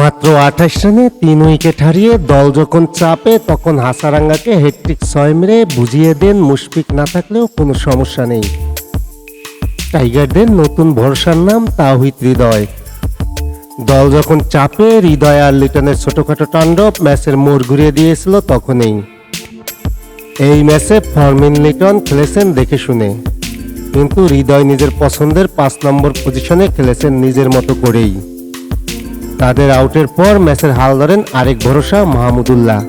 মাত্র আঠাশ রানে তিন উইকেট হারিয়ে দল যখন চাপে, তখন হাসারাঙ্গাকে হেট্রিক ছয় মেরে বুঝিয়ে দেন মুশফিক। না থাকলেও কোনো সমস্যা নেই। টাইগারদের নতুন ভরসার নাম তাহিদ হৃদয়। দল যখন চাপে, হৃদয় আর লিটনের ছোটখাটো তাণ্ডব ম্যাচের মোড় ঘুরিয়ে দিয়েছিল তখনই। এই ম্যাচে ফরমিন লিটন খেলেছেন দেখে শুনে। কিন্তু হৃদয় নিজের পছন্দের পাঁচ নম্বর পজিশনে খেলেছেন নিজের মতো করেই। তাদের আউটের পর ম্যাচের হাল ধরেন আরেক ভরসা মাহমুদুল্লাহ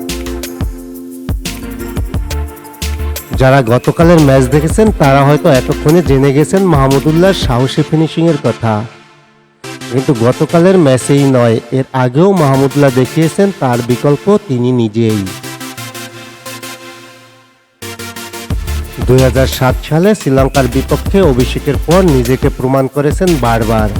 যারা গতকালের ম্যাচ দেখেছেন, তারা হয়তো এতক্ষণে জেনে গেছেন মাহমুদুল্লাহর সাহসী ফিনিশিংয়ের কথা। কিন্তু গতকালের ম্যাচেই নয়, এর আগেও মাহমুদুল্লাহ দেখিয়েছেন তার বিকল্প তিনি নিজেই। দু হাজার সাত সালে শ্রীলঙ্কার বিপক্ষে অভিষেকের পর নিজেকে প্রমাণ করেছেন বারবার।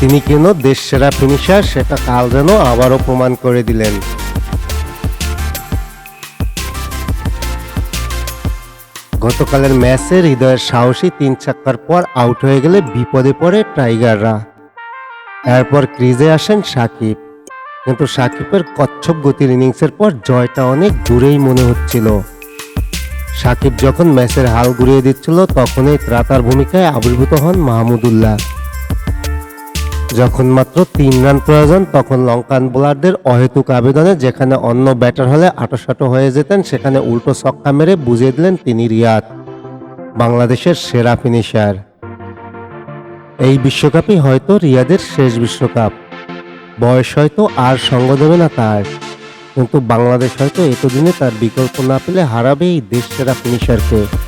তিনি কেন দেশ সেরা ফিনিশার সেটা কাল যেন আবারও প্রমাণ করে দিলেন। গতকালের ম্যাচে হৃদয়ের সাহসী তিন চাক্কার পর আউট হয়ে গেলে বিপদে পড়ে টাইগাররা। এরপর ক্রিজে আসেন সাকিব। কিন্তু সাকিবের কচ্ছপ গতির ইনিংসের পর জয়টা অনেক দূরেই মনে হচ্ছিল। সাকিব যখন ম্যাচের হাল ঘুরিয়ে দিচ্ছিল, তখনই ত্রাতার ভূমিকায় আবির্ভূত হন মাহমুদুল্লাহ যখন মাত্র তিন রান প্রয়োজন, তখন লঙ্কান বোলারদের অহেতুক আবেদনে যেখানে অন্য ব্যাটার হলে আটোসাটো হয়ে যেতেন, সেখানে উল্টো ছক্কা মেরে বুঝিয়ে দিলেন তিনি রিয়াদ, বাংলাদেশের সেরা ফিনিশার। এই বিশ্বকাপই হয়তো রিয়াদের শেষ বিশ্বকাপ। বয়স হয়তো আর সঙ্গ দেবে না তার। কিন্তু বাংলাদেশ হয়তো এতদিনে তার বিকল্প না পেলে হারাবেই দেশ সেরা ফিনিশারকে।